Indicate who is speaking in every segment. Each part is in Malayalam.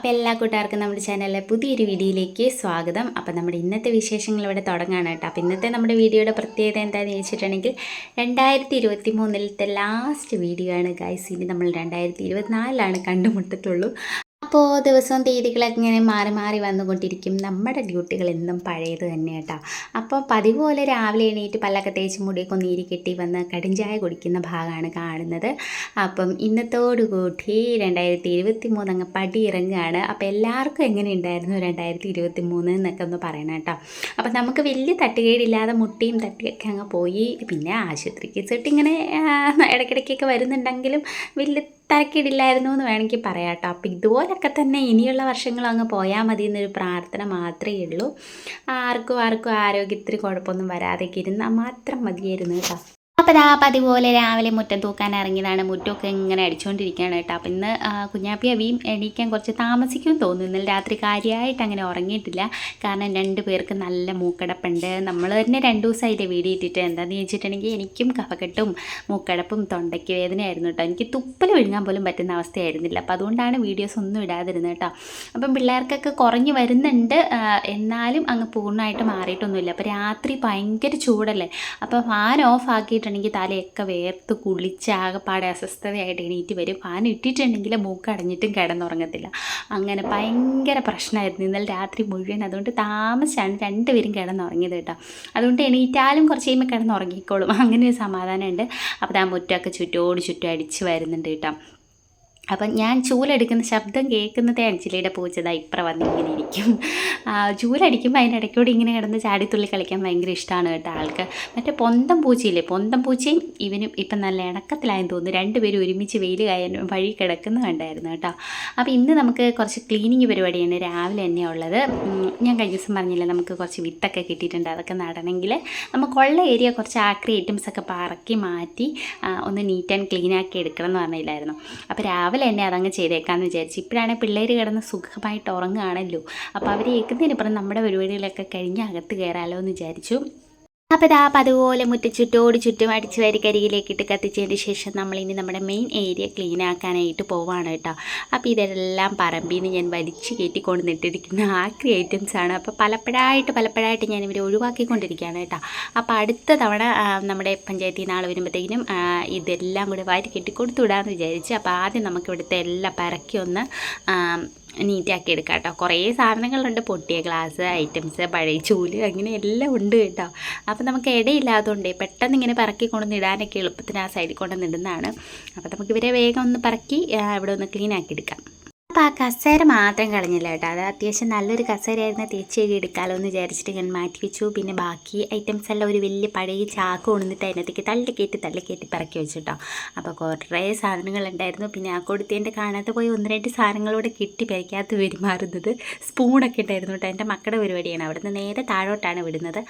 Speaker 1: അപ്പോൾ എല്ലാ കൂട്ടുകാർക്കും നമ്മുടെ ചാനലിലെ പുതിയൊരു വീഡിയോയിലേക്ക് സ്വാഗതം. അപ്പോൾ നമ്മുടെ ഇന്നത്തെ വിശേഷങ്ങൾ ഇവിടെ തുടങ്ങാണ് കേട്ടോ. അപ്പോൾ ഇന്നത്തെ നമ്മുടെ വീഡിയോയുടെ പ്രത്യേകത എന്താണെന്ന് ചോദിച്ചിട്ടുണ്ടെങ്കിൽ രണ്ടായിരത്തി ഇരുപത്തി മൂന്നിലത്തെ ലാസ്റ്റ് വീഡിയോ ആണ് ഗൈസ് ഇനി നമ്മൾ രണ്ടായിരത്തി ഇരുപത്തിനാലിലാണ് കണ്ടുമുട്ടത്തുള്ളൂ. അപ്പോൾ ദിവസവും തീയതികളൊക്കെ ഇങ്ങനെ മാറി മാറി വന്നുകൊണ്ടിരിക്കും. നമ്മുടെ ഡ്യൂട്ടികൾ എന്നും പഴയത് തന്നെ കേട്ടോ. അപ്പോൾ പതിവ് പോലെ രാവിലെ എണീറ്റ് പല്ലൊക്കെ തേച്ച് മുടിയൊക്കെ ഈരി കെട്ടി വന്ന് കടിഞ്ചായ കുടിക്കുന്ന ഭാഗമാണ് കാണുന്നത്. അപ്പം ഇന്നത്തോടുകൂടി രണ്ടായിരത്തി ഇരുപത്തി മൂന്ന് അങ്ങ് പടി ഇറങ്ങുകയാണ് അപ്പോൾ എല്ലാവർക്കും എങ്ങനെ ഉണ്ടായിരുന്നു രണ്ടായിരത്തി ഇരുപത്തി മൂന്ന് എന്നൊക്കെ ഒന്ന് പറയണം കേട്ടോ. അപ്പം നമുക്ക് വലിയ തട്ടുകേടില്ലാതെ മുട്ടിയും തട്ടിയൊക്കെ അങ്ങ് പോയി. പിന്നെ ആശുപത്രി കേസിട്ട് ഇങ്ങനെ ഇടയ്ക്കിടയ്ക്കൊക്കെ വരുന്നുണ്ടെങ്കിലും വലിയ തരക്കേടില്ലായിരുന്നു എന്ന് വേണമെങ്കിൽ പറയാം കേട്ടോ അപ്പോൾ ഇതുപോലൊക്കെ തന്നെ ഇനിയുള്ള വർഷങ്ങൾ അങ്ങ് പോയാൽ മതി എന്നൊരു പ്രാർത്ഥന മാത്രമേ ഉള്ളൂ. ആർക്കും ആർക്കും ആരോഗ്യത്തിന് കുഴപ്പമൊന്നും വരാതെ ഇരുന്നാൽ മാത്രം മതിയായിരുന്നു കേട്ടോ. അപ്പോൾ ദാ പതിപോലെ രാവിലെ മുറ്റം തൂക്കാൻ ഇറങ്ങിയതാണ്. മുറ്റമൊക്കെ ഇങ്ങനെ അടിച്ചുകൊണ്ടിരിക്കുകയാണ് കേട്ടോ. അപ്പം ഇന്ന് കുഞ്ഞാപ്പി അവിയും എണീക്കാൻ കുറച്ച് താമസിക്കും തോന്നുന്നു. ഇന്നലെ രാത്രി കാര്യമായിട്ട് അങ്ങനെ ഉറങ്ങിയിട്ടില്ല. കാരണം രണ്ട് പേർക്ക് നല്ല മൂക്കടപ്പുണ്ട്. നമ്മൾ തന്നെ രണ്ട് ദിവസമായില്ലേ വീഡിയോ ഇട്ടിട്ട് എന്താണെന്ന് ചോദിച്ചിട്ടുണ്ടെങ്കിൽ എനിക്കും കഫക്കെട്ടും മൂക്കടപ്പും തൊണ്ടയ്ക്ക് വേദനയായിരുന്നു കേട്ടോ. എനിക്ക് തുപ്പൽ വിഴുങ്ങാൻ പോലും പറ്റുന്ന അവസ്ഥയായിരുന്നില്ല. അപ്പോൾ അതുകൊണ്ടാണ് വീഡിയോസ് ഒന്നും ഇടാതിരുന്നത് കേട്ടോ. അപ്പം പിള്ളേർക്കൊക്കെ കുറഞ്ഞു വരുന്നുണ്ട്. എന്നാലും അങ്ങ് പൂർണമായിട്ട് മാറിയിട്ടൊന്നുമില്ല. അപ്പോൾ രാത്രി ഭയങ്കര ചൂടല്ലേ? അപ്പോൾ ഫാൻ ഓഫ് ആക്കിയിട്ടുണ്ടെങ്കിൽ തലയൊക്കെ വേർത്ത് കുളിച്ച് ആകെപ്പാടെ അസ്വസ്ഥതയായിട്ട് എണീറ്റ് വരും. ഫാൻ ഇട്ടിട്ടുണ്ടെങ്കിൽ മൂക്ക് അടഞ്ഞിട്ടും കിടന്നുറങ്ങത്തില്ല. അങ്ങനെ ഭയങ്കര പ്രശ്നമായിരുന്നു ഇന്നലെ രാത്രി മുഴുവൻ. അതുകൊണ്ട് താമസിച്ചാണ് രണ്ടുപേരും കിടന്നുറങ്ങിയത് കേട്ടോ. അതുകൊണ്ട് എണീറ്റാലും കുറച്ച് കഴിയുമ്പോൾ കിടന്നുറങ്ങിക്കോളും. അങ്ങനെ ഒരു സമാധാനമുണ്ട്. അപ്പോൾ ആ മുറ്റമൊക്കെ ചുറ്റോട് ചുറ്റും അടിച്ച് വരുന്നുണ്ട് കേട്ടോ. അപ്പം ഞാൻ ചൂലെടുക്കുന്ന ശബ്ദം കേൾക്കുന്നതേ അഞ്ജലിയുടെ പൂച്ചതാ ഇപ്പറ വന്ന് ഇങ്ങനെ ഇരിക്കും. ചൂലടിക്കുമ്പോൾ അതിന്റെ ഇടയ്ക്കൂടി ഇങ്ങനെ കിടന്ന് ചാടിത്തുള്ളി കളിക്കാൻ ഭയങ്കര ഇഷ്ടമാണ് കേട്ടോ ആൾക്ക്. മറ്റേ പൊന്തം പൂച്ചയില്ലേ? പൊന്തം പൂച്ചയും ഇവനും ഇപ്പം നല്ല ഇണക്കത്തിലായെന്ന് തോന്നുന്നു. രണ്ടുപേരും ഒരുമിച്ച് വെയിൽ കായാൻ വഴി കിടക്കുന്ന കണ്ടായിരുന്നു കേട്ടോ. അപ്പോൾ ഇന്ന് നമുക്ക് കുറച്ച് ക്ലീനിങ് പരിപാടിയാണ് രാവിലെ തന്നെ ഉള്ളത്. ഞാൻ കഴിഞ്ഞ ദിവസം പറഞ്ഞില്ലേ നമുക്ക് കുറച്ച് വിത്തൊക്കെ കിട്ടിയിട്ടുണ്ട്. അതൊക്കെ നടണമെങ്കിൽ നമുക്കുള്ള ഏരിയ കുറച്ച് ആക്രി ഐറ്റംസ് ഒക്കെ പറക്കി മാറ്റി ഒന്ന് നീറ്റ് ആൻഡ് ക്ലീൻ ആക്കി എടുക്കണം എന്ന് പറഞ്ഞില്ലായിരുന്നു. അപ്പോൾ രാവിലെ തന്നെ അതങ്ങ് ചെയ്തേക്കാമെന്ന് വിചാരിച്ചു. ഇപ്പോഴാണെങ്കിൽ പിള്ളേർ കിടന്ന് സുഖമായിട്ട് ഉറങ്ങുകയാണല്ലോ. അപ്പോൾ അവർ ഏൽക്കുന്നതിനപ്പുറം നമ്മുടെ പരിപാടികളൊക്കെ കഴിഞ്ഞ് അകത്ത് കയറാമല്ലോ എന്ന് വിചാരിച്ചു. അപ്പോൾ ഇതാ അതുപോലെ മുറ്റച്ചുറ്റോട് ചുറ്റും അടിച്ച് വരി കരിയിലേക്ക് ഇട്ട് കത്തിച്ചതിന് ശേഷം നമ്മളിനി നമ്മുടെ മെയിൻ ഏരിയ ക്ലീൻ ആക്കാനായിട്ട് പോവാണ് കേട്ടോ. അപ്പോൾ ഇതെല്ലാം പറമ്പിൽ നിന്ന് ഞാൻ വലിച്ച് കയറ്റിക്കൊണ്ടിട്ടിരിക്കുന്ന ആക്രി ഐറ്റംസ് ആണ്. അപ്പോൾ പലപ്പോഴായിട്ട് പലപ്പോഴായിട്ട് ഞാൻ ഇവരെ ഒഴിവാക്കിക്കൊണ്ടിരിക്കുകയാണ് കേട്ടോ. അപ്പോൾ അടുത്ത തവണ നമ്മുടെ പഞ്ചായത്തിൽ നിന്ന് ആൾ വരുമ്പോഴത്തേക്കിനും ഇതെല്ലാം കൂടി വാരി കെട്ടിക്കൊടുത്തു വിടാമെന്ന് വിചാരിച്ച് അപ്പോൾ ആദ്യം നമുക്ക് ഇവിടുത്തെ എല്ലാം പറക്കി ഒന്ന് നീറ്റാക്കി എടുക്കാം കേട്ടോ കുറേ സാധനങ്ങളുണ്ട്. പൊട്ടിയ ഗ്ലാസ് ഐറ്റംസ് പഴയ ചൂൽ അങ്ങനെ എല്ലാം ഉണ്ട് കേട്ടോ. അപ്പോൾ നമുക്ക് ഇടയില്ലാത്തതുകൊണ്ട് പെട്ടെന്ന് ഇങ്ങനെ പറക്കി കൊണ്ടുവന്ന് ഇടാനൊക്കെ എളുപ്പത്തിന് ആ സൈഡിൽ കൊണ്ടുവന്ന് ഇടുന്നതാണ്. അപ്പോൾ നമുക്ക് ഇവരെ വേഗം ഒന്ന് പറക്കി ഇവിടെ ഒന്ന് ക്ലീൻ ആക്കി എടുക്കാം അപ്പോൾ ആ കസേര മാത്രം കളഞ്ഞില്ല കേട്ടോ. അത് അത്യാവശ്യം നല്ലൊരു കസേരയായിരുന്നു. തേച്ച് കഴുകി എടുക്കാമല്ലോ എന്ന് വിചാരിച്ചിട്ട് ഞാൻ മാറ്റി വെച്ചു. പിന്നെ ബാക്കി ഐറ്റംസ് എല്ലാം ഒരു വലിയ പഴയ ചാക്ക് കൊണ്ടുവന്നിട്ട് അതിനകത്തേക്ക് തള്ളിക്കയറ്റി തള്ളിക്കയറ്റി പറക്കി വെച്ചു കേട്ടോ. അപ്പോൾ കുറേ സാധനങ്ങളുണ്ടായിരുന്നു പിന്നെ ആ കൊടുത്തതിന്റെ കാണാതെ പോയി ഒന്ന് രണ്ട് സാധനങ്ങളോട് കിട്ടി പരിക്കാത്ത പെരുമാറുന്നത്. സ്പൂണൊക്കെ ഉണ്ടായിരുന്നു കേട്ടോ. എന്റെ മക്കളുടെ പരിപാടിയാണ്. അവിടുന്ന് നേരെ താഴോട്ടാണ് വിടുന്നത്.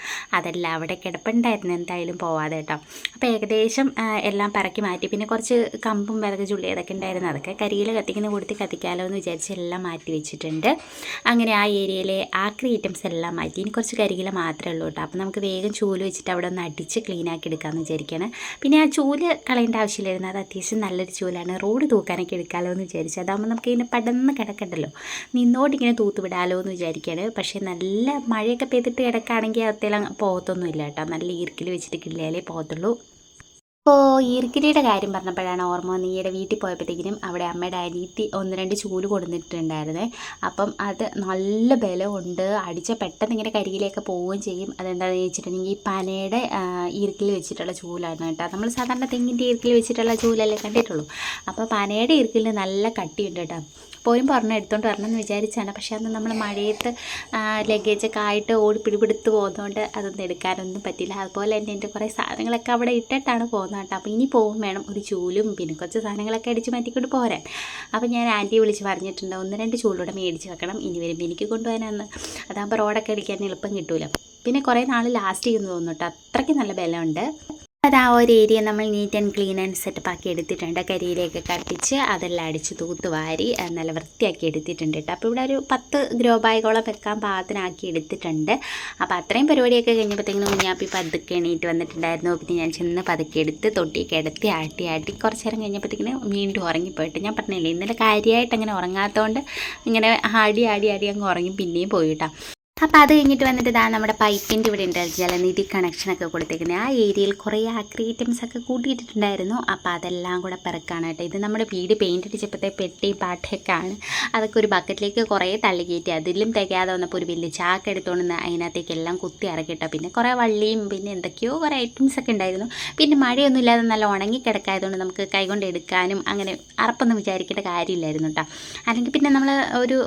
Speaker 1: അതെല്ലാം അവിടെ കിടപ്പുണ്ടായിരുന്നു. എന്തായാലും പോവാതെ കേട്ടോ. അപ്പോൾ ഏകദേശം എല്ലാം പറക്കി മാറ്റി. പിന്നെ കുറച്ച് കമ്പും വിറക് ചുള്ളി അതൊക്കെ ഉണ്ടായിരുന്നു. അതൊക്കെ കരിയിൽ കത്തിക്കുന്ന കൊടുത്ത് കത്തിക്കാമല്ലോ എന്ന് വിചാരിച്ച് എല്ലാം മാറ്റി വെച്ചിട്ടുണ്ട്. അങ്ങനെ ആ ഏരിയയിലെ ആക്രി ഐറ്റംസ് എല്ലാം മാറ്റി. ഇനി കുറച്ച് കരികില മാത്രമേ ഉള്ളൂ കേട്ടോ. അപ്പോൾ നമുക്ക് വേഗം ചൂൽ വെച്ചിട്ട് അവിടെ ഒന്ന് അടിച്ച് ക്ലീൻ ആക്കി എടുക്കാമെന്ന് വിചാരിക്കുകയാണ് പിന്നെ ആ ചൂൽ കളയേണ്ട ആവശ്യമില്ലായിരുന്നു. അത് അത്യാവശ്യം നല്ലൊരു ചൂലാണ്. റോഡ് തൂക്കാനൊക്കെ എടുക്കാമല്ലോ എന്ന് വിചാരിച്ചു. അതാകുമ്പോൾ നമുക്ക് ഇതിനെ പടന്ന് കിടക്കണ്ടല്ലോ. നിന്നോട്ടിങ്ങനെ തൂത്ത് വിടാമല്ലോ എന്ന് വിചാരിക്കുകയാണ് പക്ഷേ നല്ല മഴയൊക്കെ പെയ്തിട്ട് കിടക്കുകയാണെങ്കിൽ അത്തേലും പോകത്തൊന്നുമില്ല കേട്ടോ. നല്ല ഈർക്കിൽ വെച്ചിട്ട് കിള്ളിയാലേ പോകത്തുള്ളൂ. ഇപ്പോൾ ഈർക്കിലിയുടെ കാര്യം പറഞ്ഞപ്പോഴാണ് ഓർമ്മ വന്ന് ഈയിടെ വീട്ടിൽ പോയപ്പോഴത്തേക്കിനും അവിടെ അമ്മയുടെ അനിയത്തി ഒന്ന് രണ്ട് ചൂൽ കൊടുത്തിട്ടുണ്ടായിരുന്നേ. അപ്പം അത് നല്ല ബലമുണ്ട്. അടിച്ച പെട്ടെന്ന് ഇങ്ങനെ കരിയിലേക്ക് പോവുകയും ചെയ്യും. അതെന്താണെന്ന് ചോദിച്ചിട്ടുണ്ടെങ്കിൽ ഈ പനയുടെ ഈർക്കിൽ വെച്ചിട്ടുള്ള ചൂലാണ് കേട്ടോ. നമ്മൾ സാധാരണ തെങ്ങിന്റെ ഈർക്കിൽ വെച്ചിട്ടുള്ള ചൂലല്ലേ കണ്ടിട്ടുള്ളൂ. അപ്പോൾ പനയുടെ ഈർക്കിലിന് നല്ല കട്ടിയുണ്ട് കേട്ടോ. പോരുമ്പോൾ പറഞ്ഞു എടുത്തോണ്ട് വരണം എന്ന് വിചാരിച്ചാണ്. പക്ഷേ അന്ന് നമ്മൾ മഴയത്ത് ലഗേജൊക്കെ ആയിട്ട് ഓടി പിടിപിടുത്ത് പോകുന്നതുകൊണ്ട് അതൊന്നും എടുക്കാനൊന്നും പറ്റില്ല അതുപോലെ തന്നെ എന്റെ കുറേ സാധനങ്ങളൊക്കെ അവിടെ ഇട്ടിട്ടാണ് പോകുന്നത് കേട്ടോ. അപ്പോൾ ഇനി പോകും വേണം. ഒരു ചൂലും പിന്നെ കുറച്ച് സാധനങ്ങളൊക്കെ അടിച്ച് മാറ്റിക്കൊണ്ട് പോരാൻ. അപ്പോൾ ഞാൻ ആന്റിയെ വിളിച്ച് പറഞ്ഞിട്ടുണ്ട് ഒന്ന് രണ്ട് ചൂലൂടെ മേടിച്ച് വെക്കണം. ഇനി വരുമ്പോൾ എനിക്ക് കൊണ്ടുപോകാനാണ് അതാകുമ്പോൾ റോഡൊക്കെ അടിക്കാൻ എളുപ്പം കിട്ടൂല. പിന്നെ കുറേ നാൾ ലാസ്റ്റ് ചെയ്യുന്നു തോന്നുന്നു കേട്ടോ. അത്രയ്ക്ക് നല്ല ബലമുണ്ട്. അത് ആ ഒരു ഏരിയ നമ്മൾ neat and clean and setup ആക്കി എടുത്തിട്ടുണ്ട്. കരിയിലേക്ക് കത്തിച്ച് അതെല്ലാം അടിച്ച് തൂത്ത് വാരി നല്ല വൃത്തിയാക്കി എടുത്തിട്ടുണ്ട് കേട്ടോ. അപ്പോൾ ഇവിടെ ഒരു പത്ത് ഗ്രോ ബാഗോളം വെക്കാൻ പാകത്തിനാക്കി എടുത്തിട്ടുണ്ട്. അപ്പോൾ അത്രയും പരിപാടിയൊക്കെ കഴിഞ്ഞപ്പോഴത്തേക്കും കുഞ്ഞാപ്പി പതുക്കെ എണീറ്റ് വന്നിട്ടുണ്ടായിരുന്നു. പിന്നെ ഞാൻ ചെന്ന് പതുക്കെ എടുത്ത് തൊട്ടി കിടത്തി ആട്ടി ആട്ടി കുറച്ച് നേരം കഴിഞ്ഞപ്പോഴത്തേക്കിന് വീണ്ടും ഉറങ്ങിപ്പോയിട്ട്. ഞാൻ പറഞ്ഞില്ലേ ഇന്നലെ കാര്യമായിട്ട് അങ്ങനെ ഉറങ്ങാത്തതുകൊണ്ട് ഇങ്ങനെ ആടി ആടി ആടി അങ്ങ് ഉറങ്ങി പിന്നെയും പോയിട്ടാ അപ്പോൾ അത് കഴിഞ്ഞിട്ട് വന്നിട്ട് ഇതാ നമ്മുടെ പൈപ്പിന്റെ ഇവിടെ ഉണ്ട് ജലനിധി കണക്ഷനൊക്കെ കൊടുത്തേക്കുന്നത് ആ ഏരിയയിൽ കുറേ ആക്രി ഐറ്റംസ് ഒക്കെ കൂട്ടിയിട്ടിട്ടുണ്ടായിരുന്നു. അപ്പോൾ അതെല്ലാം കൂടെ പിറക്കാണ് കേട്ടോ. ഇത് നമ്മുടെ വീട് പെയിന്റ് അടിച്ചപ്പോഴത്തെ പെട്ടി പാട്ടൊക്കെ ആണ്. അതൊക്കെ ഒരു ബക്കറ്റിലേക്ക് കുറേ തള്ളി കയറ്റി. അതിലും തികയാതെ വന്നപ്പോൾ ഒരു വലിയ ചാക്ക് എടുത്തുകൊണ്ട് അതിനകത്തേക്ക് എല്ലാം കുത്തി ഇറക്കിട്ടോ പിന്നെ കുറേ വള്ളിയും പിന്നെ എന്തൊക്കെയോ കുറേ ഐറ്റംസ് ഒക്കെ ഉണ്ടായിരുന്നു. പിന്നെ മഴയൊന്നും ഇല്ലാതെ നല്ല ഉണങ്ങി കിടക്കായതുകൊണ്ട് നമുക്ക് കൈകൊണ്ട് എടുക്കാനും അങ്ങനെ അറപ്പൊന്നും വിചാരിക്കേണ്ട കാര്യമില്ലായിരുന്നു കേട്ടോ. അല്ലെങ്കിൽ പിന്നെ നമ്മൾ ഒരു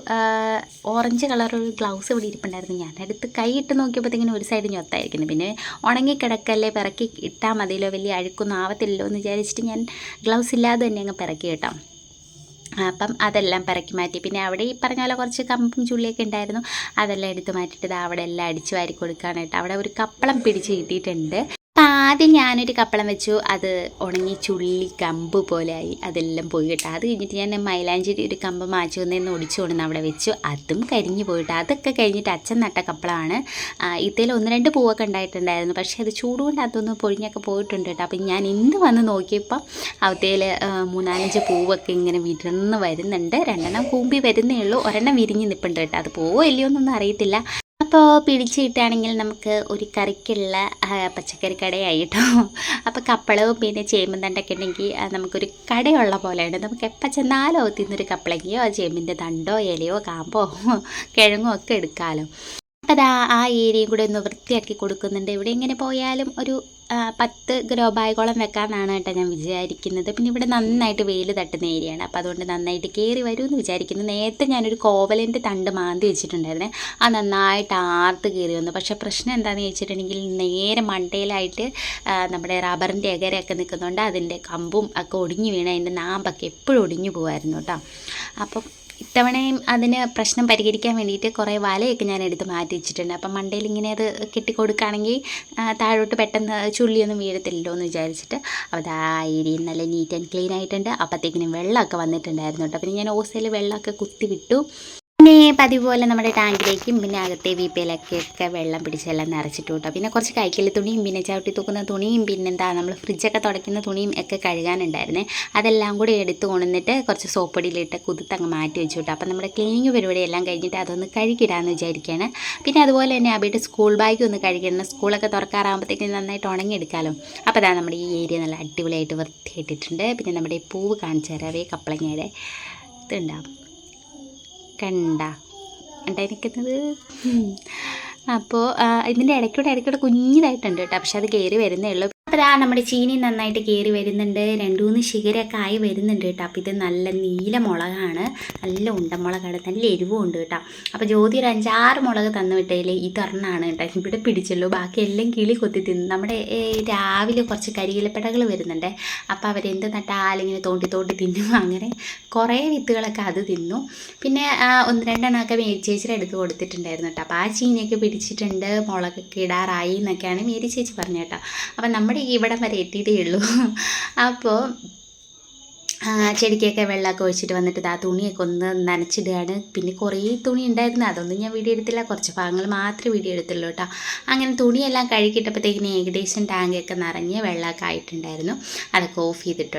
Speaker 1: ഓറഞ്ച് കളർ ഒരു ഗ്ലൗസ് ഇവിടെ ഇരിപ്പുണ്ടായിരുന്നു. ഞാൻ എടുത്ത് കൈ ഇട്ട് ഇങ്ങനെ ഒരു സൈഡ് ഞൊത്തായിരിക്കുന്നു. പിന്നെ ഉണങ്ങി കിടക്കല്ലേ പിറക്കി ഇട്ടാൽ മതിയല്ലോ വലിയ അഴുക്കൊന്നും ആവത്തില്ലല്ലോ എന്ന് വിചാരിച്ചിട്ട് ഞാൻ ഗ്ലൗസ് ഇല്ലാതെ തന്നെ അങ്ങ് പിറക്കി കിട്ടാം. അപ്പം അതെല്ലാം പിറക്കി മാറ്റി. പിന്നെ അവിടെ ഈ പറഞ്ഞ പോലെ കുറച്ച് കമ്പും ചുള്ളിയൊക്കെ ഉണ്ടായിരുന്നു. അതെല്ലാം എടുത്ത് മാറ്റിയിട്ട് അവിടെ എല്ലാം അടിച്ചു വാരി കൊടുക്കാനായിട്ട് അവിടെ ഒരു കപ്പളം പിടിച്ച് കിട്ടിയിട്ടുണ്ട്. ആദ്യം ഞാനൊരു കപ്പളം വെച്ചു. അത് ഉണങ്ങി ചുള്ളി കമ്പ് പോലെയായി. അതെല്ലാം പോയി കേട്ടോ അത് കഴിഞ്ഞിട്ട് ഞാൻ മൈലാഞ്ചേരി ഒരു കമ്പ് മാച്ചു വന്നേന്ന് ഒടിച്ചു കൊണ്ടുവന്ന് അവിടെ വെച്ചു. അതും കരിഞ്ഞു പോയിട്ട്. അതൊക്കെ കഴിഞ്ഞിട്ട് അച്ഛൻ നട്ട കപ്പളമാണ് ഇതിൽ ഒന്ന് രണ്ട് പൂവൊക്കെ ഉണ്ടായിട്ടുണ്ടായിരുന്നു. പക്ഷേ അത് ചൂടുകൊണ്ട് അതൊന്ന് പൊഴിഞ്ഞൊക്കെ പോയിട്ടുണ്ട് കേട്ടോ. അപ്പം ഞാൻ ഇന്ന് വന്ന് നോക്കിയപ്പോൾ അവത്തേൽ മൂന്നാലഞ്ച് പൂവൊക്കെ ഇങ്ങനെ വിരുന്ന് വരുന്നുണ്ട്. രണ്ടെണ്ണം കൂമ്പി വരുന്നേ ഉള്ളൂ. ഒരെണ്ണം വിരിഞ്ഞ് നിൽപ്പുണ്ട് കേട്ടോ. അത് പോവോ ഇല്ലയോ എന്നൊന്നും അറിയത്തില്ല. അപ്പോൾ പിടിച്ച് കിട്ടുകയാണെങ്കിൽ നമുക്ക് ഒരു കറിക്കുള്ള പച്ചക്കറി കടയായി കേട്ടോ അപ്പോൾ കപ്പളവും പിന്നെ ചേമ്പും തണ്ടൊക്കെ ഉണ്ടെങ്കിൽ നമുക്കൊരു കടയുള്ള പോലെയാണ് നമുക്ക് എപ്പോൾ ചെന്നാലോ തിന്നൊരു കപ്പളങ്ങിയോ ചേമ്പിന്റെ തണ്ടോ ഇലയോ കാമ്പോ കിഴങ്ങോ ഒക്കെ എടുക്കാമല്ലോ അപ്പോൾ ആ ഏരിയയും കൂടെ ഒന്ന് വൃത്തിയാക്കി കൊടുക്കുന്നുണ്ട്. ഇവിടെ ഇങ്ങനെ പോയാലും ഒരു പത്ത് ഗ്രോ ബാഗോളം വെക്കാമെന്നാണ് കേട്ടോ ഞാൻ വിചാരിക്കുന്നത്. പിന്നെ ഇവിടെ നന്നായിട്ട് വെയിൽ തട്ടുന്ന ഏരിയയാണ് അപ്പോൾ അതുകൊണ്ട് നന്നായിട്ട് കയറി വരുമെന്ന് വിചാരിക്കുന്നു. നേരത്തെ ഞാനൊരു കോവലിന്റെ തണ്ട് മാന്തി വെച്ചിട്ടുണ്ടായിരുന്നേ. ആ നന്നായിട്ട് ആർത്ത് കയറി വന്നു. പക്ഷേ പ്രശ്നം എന്താണെന്ന് ചോദിച്ചിട്ടുണ്ടെങ്കിൽ നേരെ മണ്ടയിലായിട്ട് നമ്മുടെ റബ്ബറിന്റെ എകരയൊക്കെ നിൽക്കുന്നതുകൊണ്ട് അതിന്റെ കമ്പും ഒക്കെ ഒടിഞ്ഞു വീണ് അതിന്റെ നാമ്പൊക്കെ എപ്പോഴും ഒടിഞ്ഞു പോകുമായിരുന്നു കേട്ടോ. അപ്പം ഇത്തവണയും അതിന് പ്രശ്നം പരിഹരിക്കാൻ വേണ്ടിയിട്ട് കുറേ വലയൊക്കെ ഞാൻ എടുത്ത് മാറ്റി വെച്ചിട്ടുണ്ട്. അപ്പം മണ്ടയിൽ ഇങ്ങനെ അത് കെട്ടിക്കൊടുക്കുകയാണെങ്കിൽ താഴോട്ട് പെട്ടെന്ന് ചുള്ളിയൊന്നും വീഴത്തില്ലല്ലോ എന്ന് വിചാരിച്ചിട്ട് അപ്പോൾ ആ നല്ല നീറ്റ് ആൻഡ് ക്ലീൻ ആയിട്ടുണ്ട്. അപ്പോഴത്തേക്കിനും വെള്ളമൊക്കെ വന്നിട്ടുണ്ടായിരുന്നു കേട്ടോ. പിന്നെ ഞാൻ ഓസയിൽ വെള്ളമൊക്കെ കുത്തി വിട്ടു പിന്നെ പതിവ് പോലെ നമ്മുടെ ടാങ്കിലേക്കും പിന്നെ അകത്തെ വീപ്പയിലൊക്കെയൊക്കെ വെള്ളം പിടിച്ചെല്ലാം നിറച്ചിട്ട് കേട്ടോ. പിന്നെ കുറച്ച് കൈക്കൽ തുണിയും പിന്നെ ചവിട്ടി തൂക്കുന്ന തുണിയും പിന്നെന്താ നമ്മൾ ഫ്രിഡ്ജൊക്കെ തുടയ്ക്കുന്ന തുണിയും ഒക്കെ കഴുകാനുണ്ടായിരുന്നേ. അതെല്ലാം കൂടി എടുത്തു കൊണ്ടുവന്നിട്ട് കുറച്ച് സോപ്പൊടിയിലിട്ട് കുതിർത്തങ്ങ് മാറ്റി വെച്ചു കേട്ടോ. അപ്പം നമ്മുടെ ക്ലീനിങ് പരിപാടിയെല്ലാം കഴിഞ്ഞിട്ട് അതൊന്ന് കഴുകിടാമെന്ന് വിചാരിക്കുകയാണ്. പിന്നെ അതുപോലെ തന്നെ അബിയുടെ സ്കൂൾ ബാഗ് ഒന്ന് കഴുകിടണം സ്കൂളൊക്കെ തുറക്കാറാകുമ്പോഴത്തേക്കും നന്നായിട്ട് ഉണങ്ങിയെടുക്കാമല്ലോ അപ്പോൾ അതാ നമ്മുടെ ഈ ഏരിയ നല്ല അടിപൊളിയായിട്ട് വൃത്തിയായിട്ടിട്ടുണ്ട്. പിന്നെ നമ്മുടെ പൂവ് കാണിച്ചു തരാവേ കപ്പളങ്ങയുടെ. ഇതുണ്ടാവും. കണ്ട. ഉണ്ടായിരിക്കുന്നത് അപ്പോൾ ഇതിന്റെ ഇടയ്ക്കൂടെ ഇടയ്ക്കൂടെ കുഞ്ഞിതായിട്ടുണ്ട് കേട്ടോ. പക്ഷെ അത് കയറി വരുന്നേ ഉള്ളൂ. ആ നമ്മുടെ ചീനി നന്നായിട്ട് കയറി വരുന്നുണ്ട്. രണ്ട് മൂന്ന് ശിഖരമൊക്കെ ആയി വരുന്നുണ്ട് കേട്ടോ. അപ്പോൾ ഇത് നല്ല നീല മുളകാണ്. നല്ല ഉണ്ടമുളകാണ്. നല്ല എരിവും ഉണ്ട് കേട്ടോ. അപ്പോൾ ജ്യോതി ഒരു അഞ്ചാറ് മുളക് തന്നു വിട്ടതിൽ ഇതൊരെണ്ണമാണ് കേട്ടോ. ഇവിടെ പിടിച്ചല്ലോ ബാക്കി എല്ലാം കിളി കൊത്തി തിന്നു. നമ്മുടെ രാവിലെ കുറച്ച് കരിയിലപ്പടകൾ വരുന്നുണ്ട്. അപ്പോൾ അവരെന്ത് നട്ടാലിങ്ങനെ തോണ്ടി തോണ്ടി തിന്നും. അങ്ങനെ കുറേ വിത്തുകളൊക്കെ അത് തിന്നു. പിന്നെ ഒന്ന് രണ്ടെണ്ണമൊക്കെ മേരി എടുത്ത് കൊടുത്തിട്ടുണ്ടായിരുന്നു കേട്ടോ. അപ്പോൾ ആ ചീനിയൊക്കെ പിടിച്ചിട്ടുണ്ട്. മുളകൊക്കെ ഇടാറായി എന്നൊക്കെയാണ് മേരി ചേച്ചി പറഞ്ഞു കേട്ടോ. അപ്പം നമ്മുടെ ഇവിടം വരെ എത്തിയതേ ഉള്ളൂ. അപ്പോൾ ചെടിക്കൊക്കെ വെള്ളമൊക്കെ ഒഴിച്ചിട്ട് വന്നിട്ട് ആ തുണിയൊക്കെ ഒന്ന് നനച്ചിടുകയാണ്. പിന്നെ കുറേ തുണി ഉണ്ടായിരുന്നു. അതൊന്നും ഞാൻ വീഡിയോ എടുത്തില്ല. കുറച്ച് ഭാഗങ്ങൾ മാത്രമേ വീഡിയോ എടുത്തുള്ളൂ കേട്ടോ. അങ്ങനെ തുണിയെല്ലാം കഴുകിയിട്ടപ്പോഴത്തേക്കിന് ഏകദേശം ടാങ്കൊക്കെ നിറഞ്ഞ് വെള്ളമൊക്കെ ആയിട്ടുണ്ടായിരുന്നു. അതൊക്കെ ഓഫ് ചെയ്തിട്ട്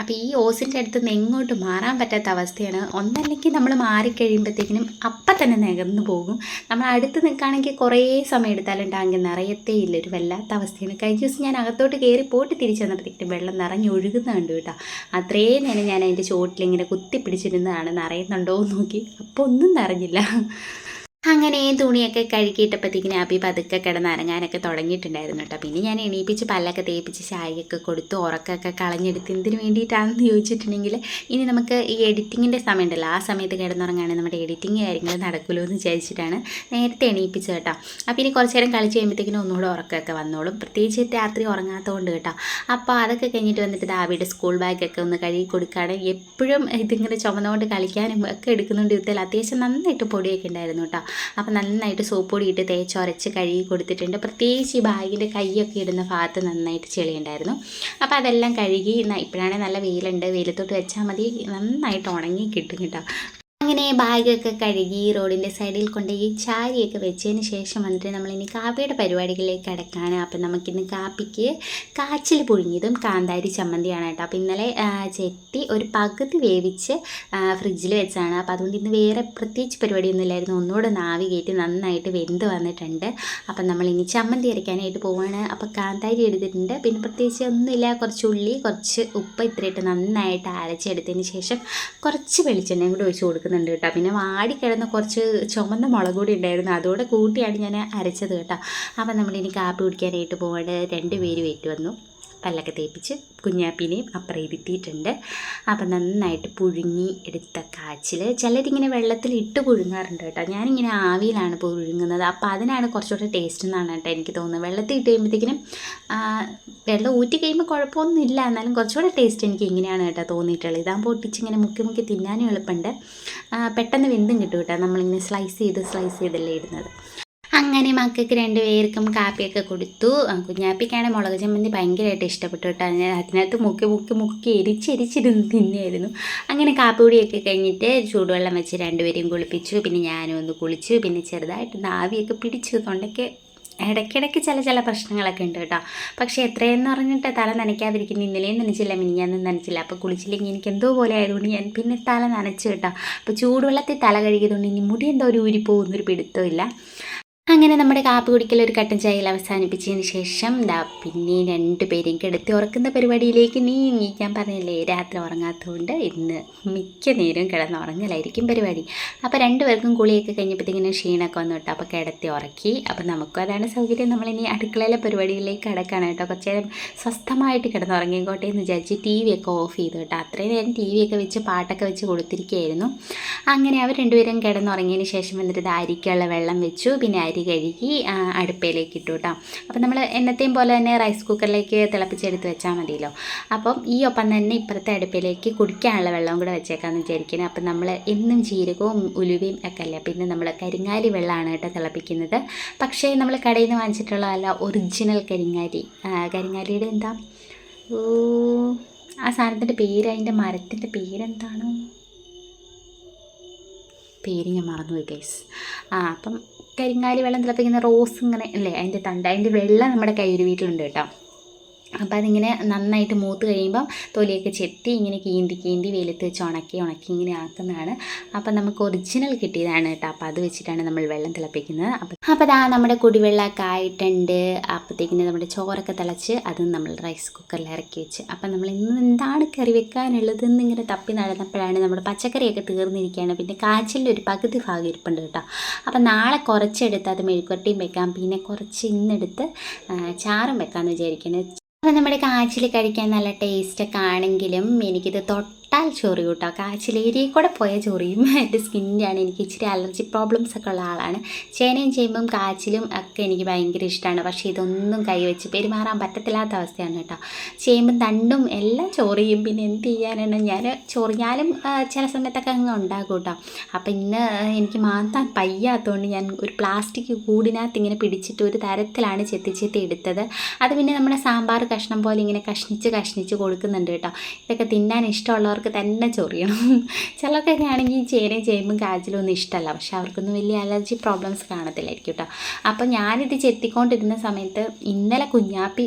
Speaker 1: അപ്പോൾ ഈ ഓസിന്റെ അടുത്ത് നിന്ന് എങ്ങോട്ട് മാറാൻ പറ്റാത്ത അവസ്ഥയാണ്. ഒന്നല്ലെങ്കിൽ നമ്മൾ മാറിക്കഴിയുമ്പോഴത്തേക്കിനും അപ്പം തന്നെ നികന്നു പോകും. നമ്മൾ അടുത്ത് നിൽക്കുകയാണെങ്കിൽ കുറേ സമയം എടുത്താലും ടാങ്ക് നിറയത്തേ ഇല്ല. ഒരു വല്ലാത്ത അവസ്ഥയാണ്. കഴിഞ്ഞ ദിവസം ഞാൻ അകത്തോട്ട് കയറി പോയിട്ട് തിരിച്ചു വന്നപ്പോഴത്തേക്കും വെള്ളം നിറഞ്ഞു ഒഴുകുന്ന കണ്ടു കേട്ടോ. അത്രയും നേരം ഞാൻ അതിന്റെ ചോട്ടിലിങ്ങനെ കുത്തി പിടിച്ചിരുന്നതാണ്. നിറയുന്നുണ്ടോ എന്ന് നോക്കി. അപ്പോൾ ഒന്നും നിറഞ്ഞില്ല. അങ്ങനെ തുണിയൊക്കെ കഴുകിയിട്ടപ്പോഴത്തേക്കിന് അബി പതുക്കെ കിടന്നിറങ്ങാനൊക്കെ തുടങ്ങിയിട്ടുണ്ടായിരുന്നു കേട്ടോ. പിന്നെ ഞാൻ എണീപ്പിച്ച് പല്ലൊക്കെ തേപ്പിച്ച് ചായയൊക്കെ കൊടുത്ത് ഉറക്കമൊക്കെ കളഞ്ഞെടുത്ത് എന്തിനു വേണ്ടിയിട്ടാണെന്ന് ചോദിച്ചിട്ടുണ്ടെങ്കിൽ ഇനി നമുക്ക് ഈ എഡിറ്റിങ്ങിന്റെ സമയമുണ്ടല്ലോ. ആ സമയത്ത് കിടന്നുറങ്ങാണ് നമ്മുടെ എഡിറ്റിങ് കാര്യങ്ങൾ നടക്കുമല്ലോ എന്ന് വിചാരിച്ചിട്ടാണ് നേരത്തെ എണീപ്പിച്ചത് കേട്ടോ. അപ്പോൾ ഇനി കുറച്ച് നേരം കളിച്ച് കഴിയുമ്പോഴത്തേക്കിനും ഒന്നുകൂടെ ഉറക്കമൊക്കെ വന്നോളും. പ്രത്യേകിച്ച് രാത്രി ഉറങ്ങാത്തതുകൊണ്ട് കേട്ടോ. അപ്പോൾ അതൊക്കെ കഴിഞ്ഞിട്ട് വന്നിട്ട് ദാബിയുടെ സ്കൂൾ ബാഗൊക്കെ ഒന്ന് കഴുകി കൊടുക്കുകയാണ്. എപ്പോഴും ഇതിങ്ങനെ ചുമന്നുകൊണ്ട് കളിക്കാനും ഒക്കെ എടുക്കുന്നുണ്ട്. ഇതിൽ അത്യാവശ്യം നന്നായിട്ട് പൊടിയൊക്കെ ഉണ്ടായിരുന്നു കേട്ടോ. അപ്പോൾ നന്നായിട്ട് സോപ്പ് പൊടി ഇട്ട് തേച്ചുരച്ച് കഴുകി കൊടുത്തിട്ടുണ്ട്. പ്രത്യേകിച്ച് ഈ ബാഗിന്റെ കൈയൊക്കെ ഇടുന്ന ഭാഗത്ത് നന്നായിട്ട് ചെളിയുണ്ടായിരുന്നു. അപ്പോൾ അതെല്ലാം കഴുകി ഇപ്പോഴാണെങ്കിൽ നല്ല വെയിലുണ്ട്. വെയിലത്തോട്ട് വെച്ചാൽ മതി. നന്നായിട്ട് ഉണങ്ങി കിട്ടും കേട്ടോ. അങ്ങനെ ബാഗൊക്കെ കഴുകി റോഡിന്റെ സൈഡിൽ കൊണ്ടുപോയി ചാരിയൊക്കെ വെച്ചതിന് ശേഷം വന്നിട്ട് നമ്മളിനി കാപ്പിയുടെ പരിപാടികളിലേക്ക് കിടക്കാണ്. അപ്പം നമുക്കിന്ന് കാപ്പിക്ക് കാച്ചിൽ പുഴുങ്ങിയതും കാന്താരി ചമ്മന്തിയാണ് കേട്ടോ. അപ്പോൾ ഇന്നലെ ചെത്തി ഒരു പകുതി വേവിച്ച് ഫ്രിഡ്ജിൽ വെച്ചാണ് അപ്പോൾ അതുകൊണ്ട് ഇന്ന് വേറെ പ്രത്യേകിച്ച് പരിപാടിയൊന്നും ഇല്ലായിരുന്നു. ഒന്നുകൂടെ നാവി കയറ്റി നന്നായിട്ട് വെന്ത് വന്നിട്ടുണ്ട്. അപ്പം നമ്മളിനി ചമ്മന്തി അരയ്ക്കാനായിട്ട് പോവുകയാണ് അപ്പോൾ കാന്താരി എടുത്തിട്ടുണ്ട്. പിന്നെ പ്രത്യേകിച്ച് ഒന്നുമില്ല. കുറച്ച് ഉള്ളി കുറച്ച് ഉപ്പ് ഇത്രയിട്ട് നന്നായിട്ട് അരച്ചെടുത്തതിന് ശേഷം കുറച്ച് വെളിച്ചെണ്ണയും കൂടി ഒഴിച്ച് കൊടുക്കുന്നുണ്ട് കേട്ടോ. പിന്നെ വാടിക്കിടന്ന് കുറച്ച് ചുമന്ന മുളക് കൂടി ഉണ്ടായിരുന്നു. അതോടെ കൂട്ടിയാണ് ഞാൻ അരച്ചത് കേട്ടോ. അപ്പം നമ്മളിനി കാപ്പി കുടിക്കാനായിട്ട് പോകാണ്ട് രണ്ട് പേര് വെയിറ്റ് വന്നു. പല്ലൊക്കെ തേപ്പിച്ച് കുഞ്ഞാപ്പിനെയും അപ്പുറം ഇരുത്തിയിട്ടുണ്ട്. അപ്പം നന്നായിട്ട് പുഴുങ്ങി എടുത്ത കാച്ചിൽ ചിലരിങ്ങനെ വെള്ളത്തിൽ ഇട്ട് പുഴുങ്ങാറുണ്ട് കേട്ടോ. ഞാനിങ്ങനെ ആവിയിലാണ് പുഴുങ്ങുന്നത്. അപ്പോൾ അതിനാണ് കുറച്ചുകൂടെ ടേസ്റ്റ് എന്നാണ് കേട്ടോ എനിക്ക് തോന്നുന്നത്. വെള്ളത്തിൽ ഇട്ട് കഴിയുമ്പോഴത്തേക്കിനും വെള്ളം ഊറ്റി കഴിയുമ്പോൾ കുഴപ്പമൊന്നുമില്ല. എന്നാലും കുറച്ചുകൂടെ ടേസ്റ്റ് എനിക്ക് ഇങ്ങനെയാണ് കേട്ടോ തോന്നിയിട്ടുള്ളത്. ഇതാകുമ്പോൾ ഒട്ടിച്ചിങ്ങനെ മുക്കി മുക്കി തിന്നാനും എളുപ്പമുണ്ട്. പെട്ടെന്ന് വെന്തും കിട്ടും കേട്ടോ. നമ്മളിങ്ങനെ സ്ലൈസ് ചെയ്ത് സ്ലൈസ് ചെയ്തല്ലേ ഇടുന്നത്. അങ്ങനെ മക്കൾക്ക് രണ്ടുപേർക്കും കാപ്പിയൊക്കെ കൊടുത്തു. കുഞ്ഞാപ്പിക്കാണ് മുളക് ചമ്മന്തി ഭയങ്കരമായിട്ട് ഇഷ്ടപ്പെട്ടു കേട്ടോ. ഞാൻ അതിനകത്ത് മുക്കി മുക്കി മുക്കി എരിച്ചെരിച്ചിരുന്ന് തിന്നായിരുന്നു. അങ്ങനെ കാപ്പിപൊടിയൊക്കെ കഴിഞ്ഞിട്ട് ചൂടുവെള്ളം വെച്ച് രണ്ടുപേരെയും കുളിപ്പിച്ചു. പിന്നെ ഞാനും ഒന്ന് കുളിച്ചു. പിന്നെ ചെറുതായിട്ട് നാവിയൊക്കെ പിടിച്ചു. തൊണ്ടയ്ക്ക് ഇടയ്ക്കിടയ്ക്ക് ചില ചില പ്രശ്നങ്ങളൊക്കെ ഉണ്ട് കേട്ടോ. പക്ഷേ എത്രയെന്ന് പറഞ്ഞിട്ട് തല നനയ്ക്കാതിരിക്കുന്ന ഇന്നലെയും നനച്ചില്ല മിനിഞ്ഞാന്നും നനച്ചില്ല. അപ്പോൾ കുളിച്ചില്ലെങ്കിൽ എനിക്ക് എന്തോ പോലെ ആയതുകൊണ്ട് ഞാൻ പിന്നെ തല നനച്ചു കേട്ടോ. അപ്പോൾ ചൂടുവെള്ളത്തിൽ തല കഴുകിയതുകൊണ്ട് ഇനി മുടി എന്തോ ഒരു ഊരി പോകുന്നൊരു പിടുത്തമില്ല അങ്ങനെ നമ്മുടെ കാപ്പി കുടിക്കൽ ഒരു കട്ടൻ ചായയിൽ അവസാനിപ്പിച്ചതിന് ശേഷം ദാ പിന്നെ രണ്ട് പേരെയും കിടത്തി ഉറക്കുന്ന പരിപാടിയിലേക്ക് നീങ്ങി. ഞാൻ പറഞ്ഞില്ലേ രാത്രി ഉറങ്ങാത്തതുകൊണ്ട് ഇന്ന് മിക്ക നേരം കിടന്നുറങ്ങലായിരിക്കും പരിപാടി. അപ്പോൾ രണ്ടുപേർക്കും കുളിയൊക്കെ കഴിഞ്ഞപ്പോഴത്തേക്കിനും ക്ഷീണമൊക്കെ വന്നു കേട്ടോ. അപ്പോൾ കിടത്തി ഉറക്കി. അപ്പോൾ നമുക്കും അതാണ് സൗകര്യം. നമ്മളിനി അടുക്കളയിലെ പരിപാടിയിലേക്ക് കിടക്കാണ് കേട്ടോ. കുറച്ച് നേരം സ്വസ്ഥമായിട്ട് കിടന്നുറങ്ങിക്കോട്ടെ എന്ന് വിചാരിച്ച് ടി വി ഒക്കെ ഓഫ് ചെയ്തു കേട്ടോ. അത്രയും നേരം ടി വി ഒക്കെ വെച്ച് പാട്ടൊക്കെ വെച്ച് കൊടുത്തിരിക്കുകയായിരുന്നു. അങ്ങനെ അവർ രണ്ടുപേരും കിടന്നുറങ്ങിയതിന് ശേഷം വന്നിട്ട് അരിക്കുള്ള വെള്ളം വെച്ചു. പിന്നെ അരി കഴുകി അടുപ്പയിലേക്ക് ഇട്ടു കേട്ടോ അപ്പോൾ നമ്മൾ എന്നത്തെയും പോലെ തന്നെ റൈസ് കുക്കറിലേക്ക് തിളപ്പിച്ചെടുത്ത് വെച്ചാൽ മതിയല്ലോ. അപ്പം ഈ ഒപ്പം തന്നെ ഇപ്പുറത്തെ അടുപ്പിലേക്ക് കുടിക്കാനുള്ള വെള്ളവും കൂടെ വെച്ചേക്കാമെന്ന് വിചാരിക്കുന്നത് അപ്പം നമ്മൾ എന്നും ജീരകവും ഉലുവയും ഒക്കെ അല്ലേ പിന്നെ നമ്മൾ കരിങ്ങാലി വെള്ളമാണ് കേട്ടോ തിളപ്പിക്കുന്നത്. പക്ഷേ നമ്മൾ കടയിൽ നിന്ന് വാങ്ങിച്ചിട്ടുള്ള അല്ല ഒറിജിനൽ കരിങ്ങാലി. കരിങ്ങാലിയുടെ എന്താ? ഓ ആ സാധനത്തിന്റെ പേര് അതിന്റെ മരത്തിന്റെ പേരെന്താണ്? പേര് ഞാൻ മറന്നുപോയി ഗൈസ് ആ അപ്പം കരിങ്ങാലി വെള്ളം തിളപ്പിക്കുന്ന റോസ് ഇങ്ങനെ അല്ലേ? അതിന്റെ തണ്ട്. അതിന്റെ വെള്ളം നമ്മുടെ കയ്യൊരു വീട്ടിലുണ്ട് കേട്ടോ. അപ്പോൾ അതിങ്ങനെ നന്നായിട്ട് മൂത്ത് കഴിയുമ്പം തൊലിയൊക്കെ ചെത്തി ഇങ്ങനെ കീന്തി കീന്തി വെയിലത്ത് വെച്ച് ഉണക്കി ഉണക്കി ഇങ്ങനെ ആക്കുന്നതാണ്. അപ്പം നമുക്ക് ഒറിജിനൽ കിട്ടിയതാണ് കേട്ടോ. അപ്പോൾ അത് വെച്ചിട്ടാണ് നമ്മൾ വെള്ളം തിളപ്പിക്കുന്നത്. അപ്പം അപ്പോൾ അതാ നമ്മുടെ കുടിവെള്ളമൊക്കെ ആയിട്ടുണ്ട്. അപ്പോഴത്തേക്കിന് നമ്മുടെ ചോറൊക്കെ തിളച്ച് അത് നമ്മൾ റൈസ് കുക്കറിൽ ഇറക്കി വെച്ച്. അപ്പം നമ്മൾ ഇന്ന് എന്താണ് കറി വെക്കാനുള്ളത് എന്നിങ്ങനെ തപ്പി നടന്നപ്പോഴാണ് നമ്മുടെ പച്ചക്കറിയൊക്കെ തീർന്നിരിക്കുകയാണ്. പിന്നെ കാച്ചിലിന്റെ ഒരു പകുതി ഭാഗം ഇരിപ്പുണ്ട് കേട്ടോ. അപ്പം നാളെ കുറച്ചെടുത്ത് അത് മെഴുക്കുവട്ടിയും വെക്കാം. പിന്നെ കുറച്ച് ഇന്നെടുത്ത് ചാറും വെക്കാമെന്ന് വിചാരിക്കുന്നത് അപ്പോൾ നമ്മുടെ കാച്ചിൽ കഴിക്കാൻ നല്ല ടേസ്റ്റൊക്കെ ആണെങ്കിലും എനിക്കിത് തൊട്ട് തൊട്ടാൽ ചൊറി കേട്ടോ? കാച്ചിലേരിയിൽ കൂടെ പോയ ചൊറിയും എന്റെ സ്കിന്നിന്റെയാണ് എനിക്ക് ഇച്ചിരി അലർജി പ്രോബ്ലംസ് ഒക്കെ ഉള്ള ആളാണ്. ചേനയും ചെയ്യുമ്പം കാച്ചിലും ഒക്കെ എനിക്ക് ഭയങ്കര ഇഷ്ടമാണ് പക്ഷേ ഇതൊന്നും കൈവച്ച് പെരുമാറാൻ പറ്റത്തില്ലാത്ത അവസ്ഥയാണ് കേട്ടോ. ചെയ്യുമ്പം തണ്ടും എല്ലാം ചൊറിയും പിന്നെ എന്ത് ചെയ്യാനാണ്? ഞാൻ ചൊറിഞ്ഞാലും ചില സമയത്തൊക്കെ അങ്ങ് ഉണ്ടാകും കേട്ടോ. അപ്പം ഇന്ന് എനിക്ക് മാന്താൻ പയ്യാത്തതുകൊണ്ട് ഞാൻ ഒരു പ്ലാസ്റ്റിക് കൂടിനകത്ത് ഇങ്ങനെ പിടിച്ചിട്ട് ഒരു തരത്തിലാണ് ചെത്തി ചെത്തി എടുത്തത്. അത് പിന്നെ നമ്മുടെ സാമ്പാർ കഷ്ണം പോലെ ഇങ്ങനെ കഷ്ണിച്ച് കഷ്ണിച്ച് കൊടുക്കുന്നുണ്ട് കേട്ടോ. ഇതൊക്കെ തിന്നാൻ ഇഷ്ടമുള്ളവർ അവർക്ക് തന്നെ ചൊറിയണം. ചിലർക്കൊക്കെ ആണെങ്കിൽ ചേനയും ചേമ്പും കാച്ചിലൊന്നും ഇഷ്ടമല്ല പക്ഷെ അവർക്കൊന്നും വലിയ അലർജി പ്രോബ്ലംസ് കാണത്തില്ലായിരിക്കും കേട്ടോ അപ്പോൾ ഞാനിത് ചെത്തിക്കൊണ്ടിരുന്ന സമയത്ത് ഇന്നലെ കുഞ്ഞാപ്പി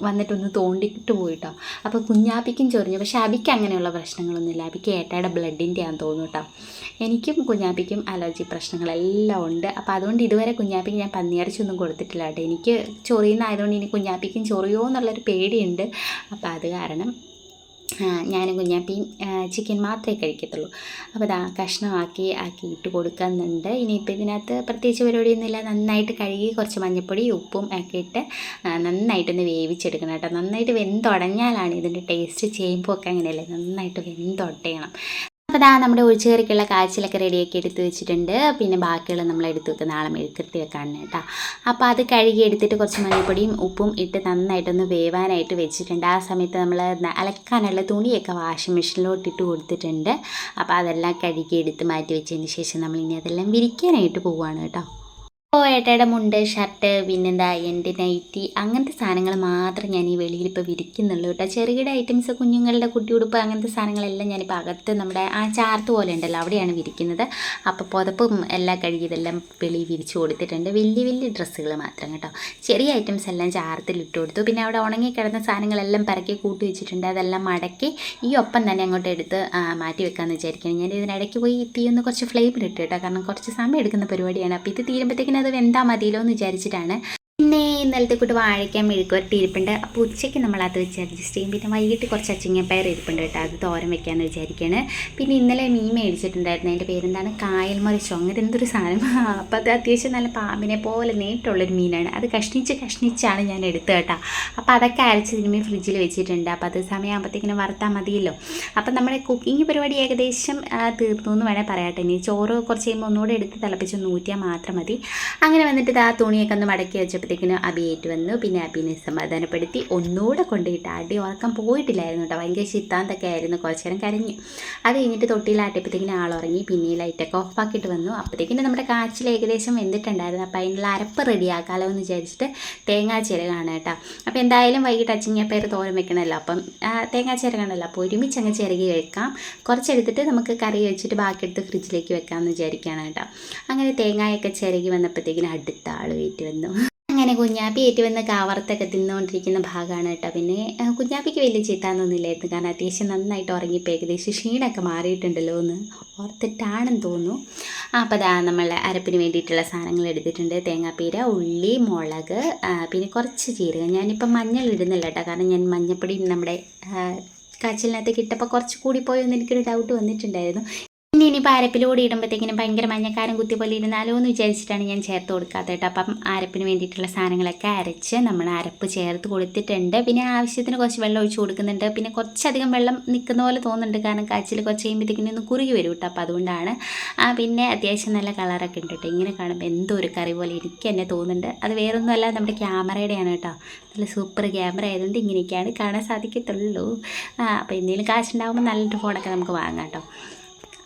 Speaker 1: വന്നിട്ടൊന്ന് തോണ്ടിട്ട് പോയിട്ടോ അപ്പോൾ കുഞ്ഞാപ്പിക്കും ചൊറിഞ്ഞു. പക്ഷേ അബിക്ക് അങ്ങനെയുള്ള പ്രശ്നങ്ങളൊന്നുമില്ല. അബിക്ക് ഏട്ടയുടെ ബ്ലഡിന്റെ ആണെന്ന് തോന്നുന്നു കേട്ടോ എനിക്കും കുഞ്ഞാപ്പിക്കും അലർജി പ്രശ്നങ്ങളെല്ലാം ഉണ്ട്. അപ്പോൾ അതുകൊണ്ട് ഇതുവരെ കുഞ്ഞാപ്പിക്ക് ഞാൻ പന്നിയിറച്ചൊന്നും കൊടുത്തിട്ടില്ല കേട്ടോ എനിക്ക് ചൊറിയുന്നതായതുകൊണ്ട് ഇനി കുഞ്ഞാപ്പിക്കും ചൊറിയോ എന്നുള്ളൊരു പേടിയുണ്ട്. അപ്പോൾ അത് കാരണം ഞാനും കുഞ്ഞാപ്പിയും ചിക്കൻ മാത്രമേ കഴിക്കത്തുള്ളൂ. അപ്പോൾ അതാ കഷ്ണമാക്കി ആക്കി ഇട്ട് കൊടുക്കുന്നുണ്ട്. ഇനിയിപ്പോൾ ഇതിനകത്ത് പ്രത്യേകിച്ച് പരിപാടിയൊന്നുമില്ല. നന്നായിട്ട് കഴുകി കുറച്ച് മഞ്ഞൾപ്പൊടി ഉപ്പും ഒക്കെ ഇട്ട് നന്നായിട്ടൊന്ന് വേവിച്ചെടുക്കണം കേട്ടോ. നന്നായിട്ട് വെന്തുടഞ്ഞാലാണ് ഇതിന്റെ ടേസ്റ്റ് ചെയ്യുമ്പോൾ ഒക്കെ അങ്ങനെയല്ലേ? നന്നായിട്ട് വെന്തൊട്ടയണം അപ്പോൾ ഇതാ നമ്മുടെ ഒഴിച്ചുകറിക്കുള്ള കാച്ചിലൊക്കെ റെഡിയാക്കി എടുത്ത് വെച്ചിട്ടുണ്ട്. പിന്നെ ബാക്കിയുള്ള നമ്മൾ എടുത്ത് വെക്കുന്ന നാളെ മെഴുക്കത്തി വെക്കാണ് കേട്ടോ. അപ്പോൾ അത് കഴുകി എടുത്തിട്ട് കുറച്ച് മഞ്ഞൾപ്പൊടിയും ഉപ്പും ഇട്ട് നന്നായിട്ടൊന്ന് വേവാനായിട്ട് വെച്ചിട്ടുണ്ട്. ആ സമയത്ത് നമ്മൾ അലക്കാനുള്ള തുണിയൊക്കെ വാഷിംഗ് മെഷീനിലോട്ട് ഇട്ട് കൊടുത്തിട്ടുണ്ട്. അപ്പോൾ അതെല്ലാം കഴുകി എടുത്ത് മാറ്റി വെച്ചതിന് ശേഷം നമ്മൾ ഇനി അതെല്ലാം വിരിക്കാനായിട്ട് പോവുകയാണ് കേട്ടോ. അപ്പോൾ ഏട്ടയുടെ മുണ്ട് ഷർട്ട് പിന്നെന്താ എന്റെ നൈറ്റി അങ്ങനത്തെ സാധനങ്ങൾ മാത്രം ഞാൻ ഈ വെളിയിൽ ഇപ്പോൾ വിരിക്കുന്നുള്ളൂ കേട്ടോ. ചെറുകിട ഐറ്റംസ് കുഞ്ഞുങ്ങളുടെ കുട്ടിയുടുപ്പ് അങ്ങനത്തെ സാധനങ്ങളെല്ലാം ഞാനിപ്പോൾ അകത്ത് നമ്മുടെ ആ ചാർത്ത് പോലെ ഉണ്ടല്ലോ അവിടെയാണ് വിരിക്കുന്നത്. അപ്പോൾ പുതപ്പും എല്ലാം കഴുകിയതെല്ലാം വെളിയിൽ വിരിച്ചു കൊടുത്തിട്ടുണ്ട്. വലിയ വലിയ ഡ്രസ്സുകൾ മാത്രം കേട്ടോ. ചെറിയ ഐറ്റംസ് എല്ലാം ചാർത്തിൽ ഇട്ട് കൊടുത്തു. പിന്നെ അവിടെ ഉണങ്ങി കിടന്ന സാധനങ്ങളെല്ലാം പരക്കി കൂട്ടി വെച്ചിട്ടുണ്ട്. അതെല്ലാം മടക്കി ഈ ഒപ്പം തന്നെ അങ്ങോട്ട് എടുത്ത് മാറ്റി വെക്കാമെന്ന് വിചാരിക്കണം ഞാൻ ഇതിനിടയ്ക്ക് പോയി തീയൊന്ന് കുറച്ച് ഫ്ലെയിമിലിട്ട് കേട്ടോ. കാരണം കുറച്ച് സമയം എടുക്കുന്ന പരിപാടിയാണ്. അപ്പോൾ ഇത് തീരുമ്പോഴത്തേക്കിനും അത് വെന്താ മതിയല്ലോ എന്ന് വിചാരിച്ചിട്ടാണ്. പിന്നെ ഇന്നലത്തെ കൂട്ട് വാഴയ്ക്കാൻ മെഴുക്കുവരട്ടി ഇരിപ്പുണ്ട്. അപ്പോൾ ഉച്ചയ്ക്ക് നമ്മൾ അത് വെച്ച് അഡ്ജസ്റ്റ് ചെയ്യും. പിന്നെ വൈകിട്ട് കുറച്ച് അച്ചിങ്ങപ്പയർ ഇരിപ്പുണ്ട് കേട്ടോ. അത് തോരൻ വെക്കാമെന്ന് വിചാരിക്കുകയാണ് പിന്നെ ഇന്നലെ മീൻ മേടിച്ചിട്ടുണ്ടായിരുന്നു. അതിന്റെ പേരെന്താണ്? കായൽ മറിച്ചോ അങ്ങനെ എന്തൊരു സാധനം. അപ്പോൾ അത് അത്യാവശ്യം നല്ല പാമ്പിനെ പോലെ നേട്ടുള്ളൊരു മീനാണ്. അത് കഷ്ണിച്ച് കഷ്ണിച്ചാണ് ഞാൻ എടുത്തത് കേട്ടോ. അപ്പോൾ അതൊക്കെ അരച്ച് തിരുമ്മി ഫ്രിഡ്ജിൽ വെച്ചിട്ടുണ്ട്. അപ്പോൾ അത് സമയമാകുമ്പോഴത്തേക്കിനും വറുത്താൽ മതിയല്ലോ. അപ്പോൾ നമ്മുടെ കുക്കിംഗ് പരിപാടി ഏകദേശം തീർന്നു എന്ന് വേണേൽ പറയാട്ടെ. ഇനി ചോറ് കുറച്ച് കഴിയുമ്പോൾ ഒന്നുകൂടെ എടുത്ത് തിളപ്പിച്ച് നൂറ്റിയാൽ മാത്രം മതി. അങ്ങനെ വന്നിട്ട് ആ തുണിയൊക്കെ ഒന്ന് മടക്കി വെച്ചപ്പോഴത്തേക്കിനും അബിയേറ്റ് വന്നു. പിന്നെ അബിനെ സമാധാനപ്പെടുത്തി ഒന്നുകൂടെ കൊണ്ടുപോയിട്ട് അടി ഉറക്കം പോയിട്ടില്ലായിരുന്നു കേട്ടോ. ഭയങ്കര ചിത്താന്തൊക്കെ ആയിരുന്നു. കുറച്ച് നേരം കരഞ്ഞു. അത് കഴിഞ്ഞിട്ട് തൊട്ടിയിലാട്ടിയപ്പോഴത്തേക്കിനും ആൾ ഉറങ്ങി. പിന്നെ ലൈറ്റൊക്കെ ഓഫാക്കിയിട്ട് വന്നു. അപ്പോഴത്തേക്കിനും നമ്മുടെ കാച്ചിൽ ഏകദേശം വെന്തിട്ടുണ്ടായിരുന്നു. അപ്പോൾ അതിനുള്ള അരപ്പ് റെഡിയാക്കാലോ എന്ന് വിചാരിച്ചിട്ട് തേങ്ങാ ചിരകാണ് കേട്ടോ. അപ്പോൾ എന്തായാലും വൈകിട്ട് അച്ചിങ്ങപ്പയർ തോരൻ വെക്കണമല്ലോ. അപ്പം തേങ്ങാ ചിരകണമല്ലോ അപ്പോൾ ഒരുമിച്ച് അങ്ങ് ചിരകി വെക്കാം. കുറച്ചെടുത്തിട്ട് നമുക്ക് കറി വെച്ചിട്ട് ബാക്കി എടുത്ത് ഫ്രിഡ്ജിലേക്ക് വെക്കാമെന്ന് വിചാരിക്കുകയാണ് കേട്ടോ. അങ്ങനെ തേങ്ങായൊക്കെ ചിരകി വന്നപ്പോഴത്തേക്കിനും അടുത്ത ആൾ വെയിറ്റ് വന്നു. അങ്ങനെ കുഞ്ഞാപ്പി ഏറ്റുവന്ന് കാവർത്തൊക്കെ തിന്നുകൊണ്ടിരിക്കുന്ന ഭാഗമാണ് കേട്ടോ. പിന്നെ കുഞ്ഞാപ്പിക്ക് വലിയ ചീത്താന്നൊന്നുമില്ലായിരുന്നു കാരണം അത്യാവശ്യം നന്നായിട്ട് ഉറങ്ങിപ്പോൾ ഏകദേശം ക്ഷീണമൊക്കെ മാറിയിട്ടുണ്ടല്ലോ എന്ന് ഓർത്തിട്ടാണെന്ന് തോന്നുന്നു. അപ്പോൾ അതാ നമ്മൾ അരപ്പിന് വേണ്ടിയിട്ടുള്ള സാധനങ്ങൾ എടുത്തിട്ടുണ്ട്. തേങ്ങാപ്പീര ഉള്ളി മുളക് പിന്നെ കുറച്ച് ജീരകം. ഞാനിപ്പോൾ മഞ്ഞൾ ഇടുന്നില്ല കേട്ടോ. കാരണം ഞാൻ മഞ്ഞപ്പൊടി നമ്മുടെ കാച്ചിലിനകത്തേക്ക് ഇട്ടപ്പോൾ കുറച്ച് കൂടി പോയെന്ന് എനിക്കൊരു ഡൗട്ട് വന്നിട്ടുണ്ടായിരുന്നു. ഇനിയിപ്പോൾ അരപ്പിലൂടെ ഇടുമ്പോഴത്തേക്കിനും ഭയങ്കര മഞ്ഞക്കാരം കുത്തി പോലെ ഇരുന്നാലോ എന്ന് വിചാരിച്ചിട്ടാണ് ഞാൻ ചേർത്ത് കൊടുക്കാത്തത് കേട്ടോ. അപ്പം അരപ്പിന് വേണ്ടിയിട്ടുള്ള സാധനങ്ങളൊക്കെ അരച്ച് നമ്മൾ അരപ്പ് ചേർത്ത് കൊടുത്തിട്ടുണ്ട്. പിന്നെ ആവശ്യത്തിന് കുറച്ച് വെള്ളം ഒഴിച്ച് കൊടുക്കുന്നുണ്ട്. പിന്നെ കുറച്ചധികം വെള്ളം നിൽക്കുന്ന പോലെ തോന്നുന്നുണ്ട്. കാരണം കാച്ചിൽ കുറച്ച് കഴിയുമ്പോഴത്തേക്കിനും ഒന്ന് കുറുകി വരും കേട്ടോ. അപ്പോൾ അതുകൊണ്ടാണ് ആ പിന്നെ അത്യാവശ്യം നല്ല കളറൊക്കെ ഉണ്ട് കേട്ടോ. ഇങ്ങനെ കാണുമ്പോൾ എന്തോ ഒരു കറി പോലെ എനിക്ക് തന്നെ തോന്നുന്നുണ്ട്. അത് വേറൊന്നുമല്ല നമ്മുടെ ക്യാമറയുടെയാണ് കേട്ടോ. നല്ല സൂപ്പർ ക്യാമറ ആയതുകൊണ്ട് ഇങ്ങനെയൊക്കെയാണ് കാണാൻ സാധിക്കത്തുള്ളൂ. അപ്പോൾ എന്തെങ്കിലും കാശുണ്ടാകുമ്പോൾ നല്ലൊരു ഫോണൊക്കെ നമുക്ക് വാങ്ങാം കേട്ടോ.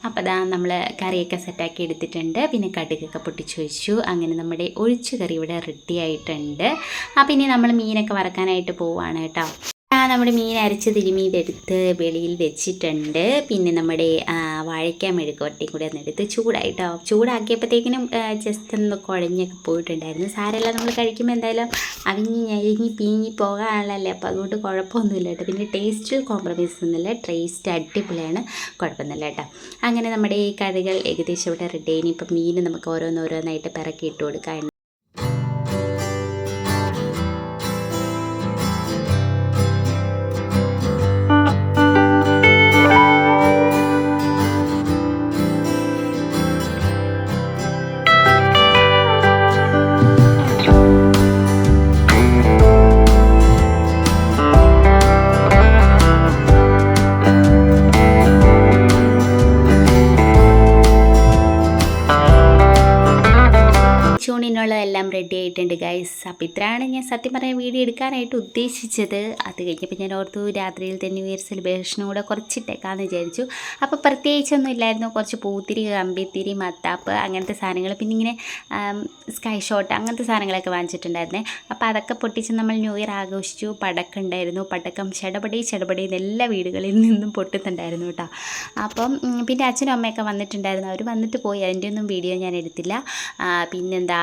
Speaker 1: അപ്പോൾ അതാ നമ്മൾ കറിയൊക്കെ സെറ്റാക്കി എടുത്തിട്ടുണ്ട്. പിന്നെ കടുകൊക്കെ പൊട്ടിച്ച് വെച്ചു അങ്ങനെ നമ്മുടെ ഒഴിച്ചു കറി ഇവിടെ റെഡി ആയിട്ടുണ്ട്. അപ്പം ഇനി നമ്മൾ മീനൊക്കെ വറക്കാനായിട്ട് പോവുകയാണ് കേട്ടോ. നമ്മുടെ മീൻ അരച്ച് തിരുമീതെടുത്ത് വെളിയിൽ വെച്ചിട്ടുണ്ട്. പിന്നെ നമ്മുടെ വാഴയ്ക്ക മെഴുകുവരട്ടിയും കൂടി ഒന്നെടുത്ത് ചൂടായിട്ടോ. ചൂടാക്കിയപ്പോഴത്തേക്കിനും ജസ്റ്റ് ഒന്ന് കുഴഞ്ഞൊക്കെ പോയിട്ടുണ്ടായിരുന്നു. സാരമല്ല നമ്മൾ കഴിക്കുമ്പോൾ എന്തായാലും അവിഞ്ഞ് ഞെരുങ്ങി പീങ്ങി പോകാനുള്ളതല്ലേ. അപ്പോൾ അതുകൊണ്ട് കുഴപ്പമൊന്നുമില്ല കേട്ടോ. പിന്നെ ടേസ്റ്റിൽ കോംപ്രമൈസ് ഒന്നുമില്ല. ടേസ്റ്റ് അടിപൊളിയാണ്. കുഴപ്പമൊന്നുമില്ല കേട്ടോ. അങ്ങനെ നമ്മുടെ ഈ കറികൾ ഏകദേശം ഇവിടെ റെഡി ഇനിയിപ്പോൾ മീൻ നമുക്ക് ഓരോന്നോരോന്നായിട്ട് പിറക്കി ഇട്ട് കൊടുക്കാം അപ്പോൾ ഇത്രയാണ് ഞാൻ സത്യം പറയാൻ വീഡിയോ എടുക്കാനായിട്ട് ഉദ്ദേശിച്ചത്. അത് കഴിഞ്ഞപ്പോൾ ഞാൻ ഓർത്തു രാത്രിയിൽ തന്നെ ഇയർ സെലിബ്രേഷനും കൂടെ കുറച്ചിട്ടേക്കാന്ന് വിചാരിച്ചു. അപ്പോൾ പ്രത്യേകിച്ചൊന്നും ഇല്ലായിരുന്നു. കുറച്ച് പൂത്തിരി കമ്പിത്തിരി മത്താപ്പ് അങ്ങനത്തെ സാധനങ്ങൾ. പിന്നെ ഇങ്ങനെ സ്കൈ ഷോട്ട് അങ്ങനത്തെ സാധനങ്ങളൊക്കെ വാങ്ങിച്ചിട്ടുണ്ടായിരുന്നേ. അപ്പോൾ അതൊക്കെ പൊട്ടിച്ച് നമ്മൾ ന്യൂ ഇയർ ആഘോഷിച്ചു. പടക്കം ഉണ്ടായിരുന്നു. പടക്കം ചടപടി ചടപടി എല്ലാ വീടുകളിൽ നിന്നും പൊട്ടുന്നുണ്ടായിരുന്നു കേട്ടോ. അപ്പം പിന്നെ അച്ഛനും അമ്മയൊക്കെ വന്നിട്ടുണ്ടായിരുന്നു. അവർ വന്നിട്ട് പോയി. അതിന്റെ ഒന്നും വീഡിയോ ഞാൻ എടുത്തില്ല. പിന്നെന്താ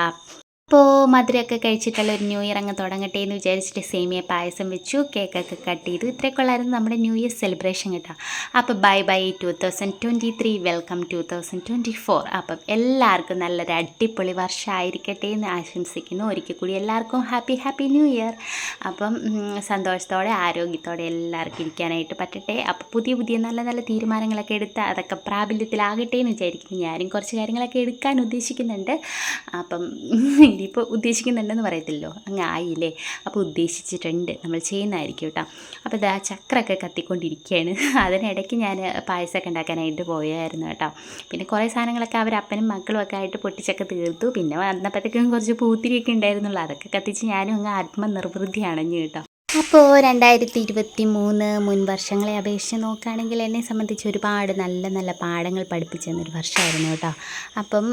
Speaker 1: അപ്പോൾ മധുരമൊക്കെ കഴിച്ചിട്ടുള്ള ഒരു ന്യൂ ഇയർ അങ്ങ് തുടങ്ങട്ടെ എന്ന് വിചാരിച്ചിട്ട് സേമിയ പായസം വെച്ചു കേക്കൊക്കെ കട്ട് ചെയ്തു. ഇത്രയൊക്കെ ഉള്ളായിരുന്നു നമ്മുടെ ന്യൂ ഇയർ സെലിബ്രേഷൻ കേട്ടോ. അപ്പോൾ bye by two thousand twenty three welcome two thousand twenty four അപ്പം എല്ലാവർക്കും നല്ലൊരു അടിപൊളി വർഷമായിരിക്കട്ടെ എന്ന് ആശംസിക്കുന്നു. ഒരിക്കൽ കൂടി എല്ലാവർക്കും ഹാപ്പി ഹാപ്പി ന്യൂ ഇയർ അപ്പം സന്തോഷത്തോടെ ആരോഗ്യത്തോടെ എല്ലാവർക്കും ഇരിക്കാനായിട്ട് പറ്റട്ടെ. അപ്പോൾ പുതിയ പുതിയ നല്ല നല്ല തീരുമാനങ്ങളൊക്കെ എടുത്ത് അതൊക്കെ പ്രാബല്യത്തിലാകട്ടെ എന്ന് വിചാരിക്കുന്നു. ഞാനും കുറച്ച് കാര്യങ്ങളൊക്കെ എടുക്കാൻ ഉദ്ദേശിക്കുന്നുണ്ട്. അപ്പം ഇനിയിപ്പോൾ ഉദ്ദേശിക്കുന്നുണ്ടെന്ന് പറയത്തില്ലോ അങ്ങ് ആയില്ലേ? അപ്പോൾ ഉദ്ദേശിച്ചിട്ടുണ്ട്. നമ്മൾ ചെയ്യുന്നതായിരിക്കും കേട്ടോ. അപ്പോൾ ഇതാ ചക്രമൊക്കെ കത്തിക്കൊണ്ടിരിക്കുകയാണ്. അതിനിടയ്ക്ക് ഞാൻ പായസമൊക്കെ ഉണ്ടാക്കാനായിട്ട് പോയായിരുന്നു കേട്ടോ. പിന്നെ കുറേ സാധനങ്ങളൊക്കെ അവർ അപ്പനും മക്കളും ഒക്കെ ആയിട്ട് പൊട്ടിച്ചൊക്കെ തീർത്തു. പിന്നെ വന്നപ്പോഴത്തേക്കും കുറച്ച് പൂത്തിരിയൊക്കെ ഉണ്ടായിരുന്നുള്ളൂ. അതൊക്കെ കത്തിച്ച് ഞാനും അങ്ങ് ആത്മനിർവൃതി അണഞ്ഞു കേട്ടോ. അപ്പോൾ രണ്ടായിരത്തി ഇരുപത്തി മൂന്ന് മുൻ വർഷങ്ങളെ അപേക്ഷിച്ച് നോക്കുകയാണെങ്കിൽ എന്നെ സംബന്ധിച്ച് ഒരുപാട് നല്ല നല്ല പാഠങ്ങൾ പഠിപ്പിച്ചു തന്നൊരു വർഷമായിരുന്നു കേട്ടോ. അപ്പം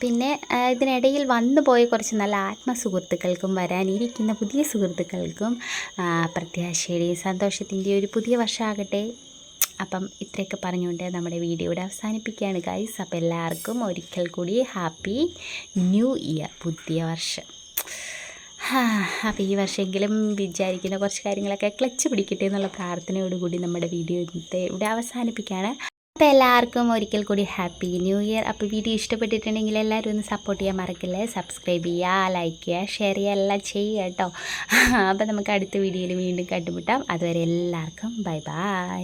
Speaker 1: പിന്നെ ഇതിനിടയിൽ വന്നു പോയ കുറച്ച് നല്ല ആത്മസുഹൃത്തുക്കൾക്കും വരാനിരിക്കുന്ന പുതിയ സുഹൃത്തുക്കൾക്കും പ്രത്യാശയുടെയും സന്തോഷത്തിന്റെയും ഒരു പുതിയ വർഷമാകട്ടെ. അപ്പം ഇത്രയൊക്കെ പറഞ്ഞുകൊണ്ട് നമ്മുടെ വീഡിയോ ഇവിടെ അവസാനിപ്പിക്കുകയാണ് ഗൈസ് അപ്പോൾ എല്ലാവർക്കും ഒരിക്കൽ കൂടി ഹാപ്പി ന്യൂ ഇയർ പുതിയ വർഷം. അപ്പോൾ ഈ വർഷമെങ്കിലും വിചാരിക്കുന്ന കുറച്ച് കാര്യങ്ങളൊക്കെ ക്ലച്ച് പിടിക്കട്ടെ എന്നുള്ള പ്രാർത്ഥനയോടുകൂടി നമ്മുടെ വീഡിയോ ഇവിടെ അവസാനിപ്പിക്കുകയാണ്. അപ്പോൾ എല്ലാവർക്കും ഒരിക്കൽ കൂടി ഹാപ്പി ന്യൂ ഇയർ. അപ്പോൾ വീഡിയോ ഇഷ്ടപ്പെട്ടിട്ടുണ്ടെങ്കിൽ എല്ലാവരും ഒന്ന് സപ്പോർട്ട് ചെയ്യാൻ മറക്കില്ലേ? സബ്സ്ക്രൈബ് ചെയ്യുക ലൈക്ക് ചെയ്യുക ഷെയർ ചെയ്യുക എല്ലാം ചെയ്യുക കേട്ടോ. അപ്പോൾ നമുക്ക് അടുത്ത വീഡിയോയിൽ വീണ്ടും കണ്ടുമുട്ടാം. അതുവരെ എല്ലാവർക്കും ബൈ ബൈ.